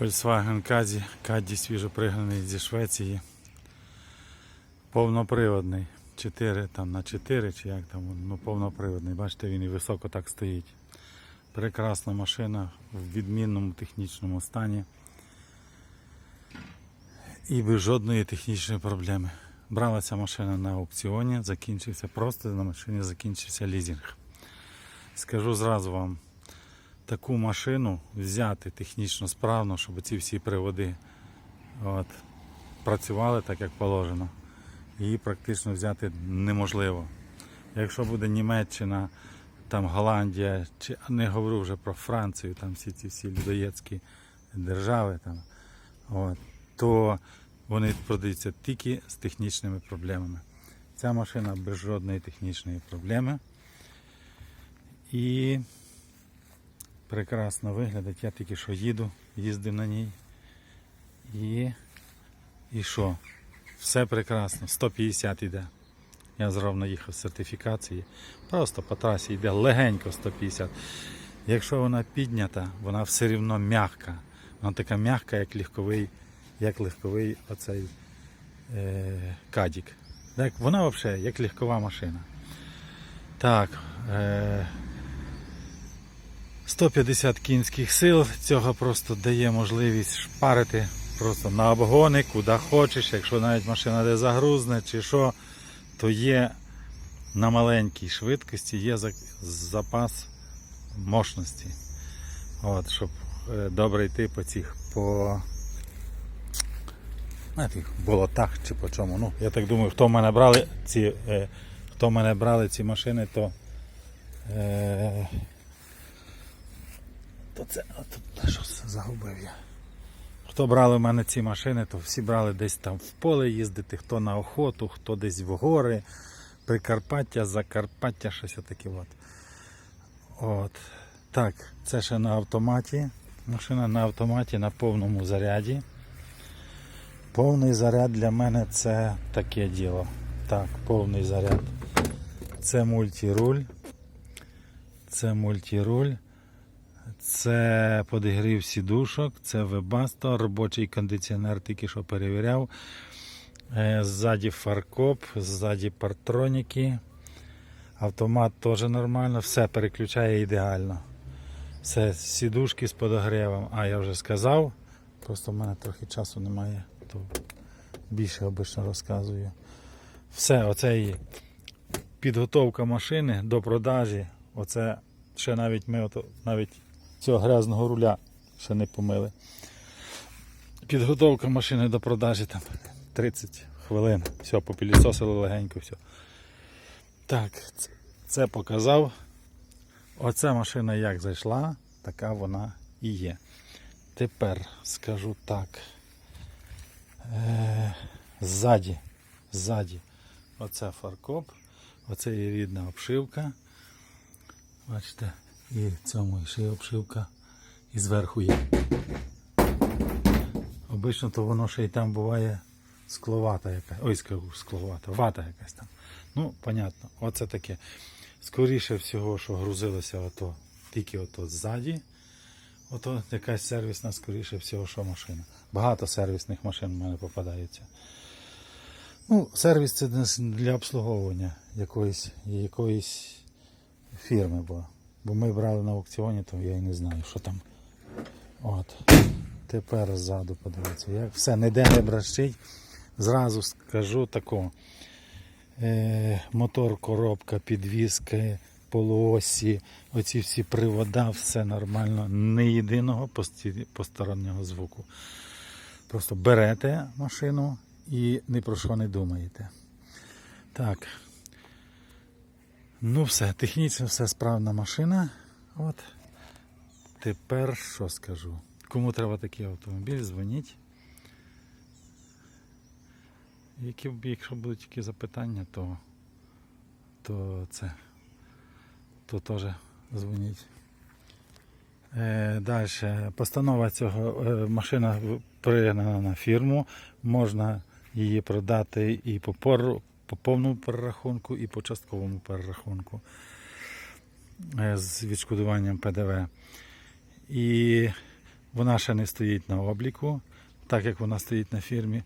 Volkswagen Caddy, Caddy свіжопригнаний зі Швеції. Повноприводний. 4 там на 4 чи як там, ну повноприводний. Бачите, він і високо так стоїть. Прекрасна машина в відмінному технічному стані. І без жодної технічної проблеми. Брала ця машина на аукціоні, закінчився просто на машині закінчився лізинг. Скажу зразу вам, таку машину взяти технічно справно, щоб ці всі приводи от, працювали так, як положено. Її практично взяти неможливо. Якщо буде Німеччина, там Голландія, чи не говорю вже про Францію, там всі ці всі людоєцькі держави, там, от, то вони продаються тільки з технічними проблемами. Ця машина без жодної технічної проблеми. І прекрасно виглядить. Я тільки що їду, їздив на ній. І, і що? Все прекрасно. 150 йде. Я зровно їхав з сертифікації. Просто по трасі йде легенько 150. Якщо вона піднята, вона все рівно м'яка. Вона така м'яка, як легковий, як легковий оцей е, кадік. Так, вона взагалі як легкова машина. Так. Е, 150 кінських сил. Цього просто дає можливість шпарити просто на обгони, куди хочеш. Якщо навіть машина де загрузне чи що, то є на маленькій швидкості є запас мощності. От, щоб е, добре йти по цих по тих болотах чи по чому. Ну, я так думаю, хто в мене брали ці, е, хто мене брали ці машини, то Е, то це, а тут що загубив я. Хто брали в мене ці машини, то всі брали десь там в поле їздити, хто на охоту, хто десь в гори, Прикарпаття, Закарпаття, щось таке. От. От. Так, це ще на автоматі. Машина на автоматі на повному заряді. Повний заряд для мене це таке діло. Так, повний заряд. Це мультируль. Це мультируль. Це подігрів сідушок, це вебасто, робочий кондиціонер тільки що перевіряв. Е, Ззаді фаркоп, ззаді партроніки. Автомат теж нормально, все переключає ідеально. Все, сідушки з подогрівом. А я вже сказав. Просто в мене трохи часу немає, то більше обично розказую. Все, оце і підготовка машини до продажі. Оце ще навіть ми навіть цього грязного руля ще не помили. Підготовка машини до продажі там 30 хвилин. Все, попілісосили легенько, все. Так, це, показав. Оця машина як зайшла, така вона і є. Тепер скажу так. Е, ззаді, ззаді, оце фаркоп, оце є рідна обшивка. Бачите, і цьому ще обшивка, і зверху є. Обично то воно ще й там буває скловата якась. Ой, скажу, скловата, вата якась там. Ну, понятно, оце таке. Скоріше всього, що грузилося ото, тільки ото ззаді. Ото якась сервісна, скоріше всього, що машина. Багато сервісних машин в мене попадаються. Ну, сервіс це для обслуговування якоїсь, якоїсь фірми, бо, бо ми брали на аукціоні, то я і не знаю, що там. От. Тепер ззаду подивіться. Як все ніде не бращить. Зразу скажу тако. Е, мотор, коробка, підвіски, полуосі, оці всі привода, все нормально, не єдиного постороннього звуку. Просто берете машину і ні про що не думаєте. Так. Ну все, технічно все справна машина. От. Тепер що скажу? Кому треба такий автомобіль, дзвоніть. Які, якщо будуть які запитання, то, то це то теж дзвоніть. Е, Далі. Постанова цього е, машина пригнана на фірму. Можна її продати і по, пор, по повному перерахунку, і по частковому перерахунку е, з відшкодуванням ПДВ. І Вона ще не стоїть на обліку, так як вона стоїть на фірмі.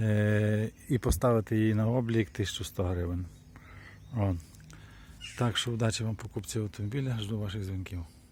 Е, і поставити її на облік 1100 гривень. О. Так що удачі вам покупці автомобіля, жду ваших дзвінків.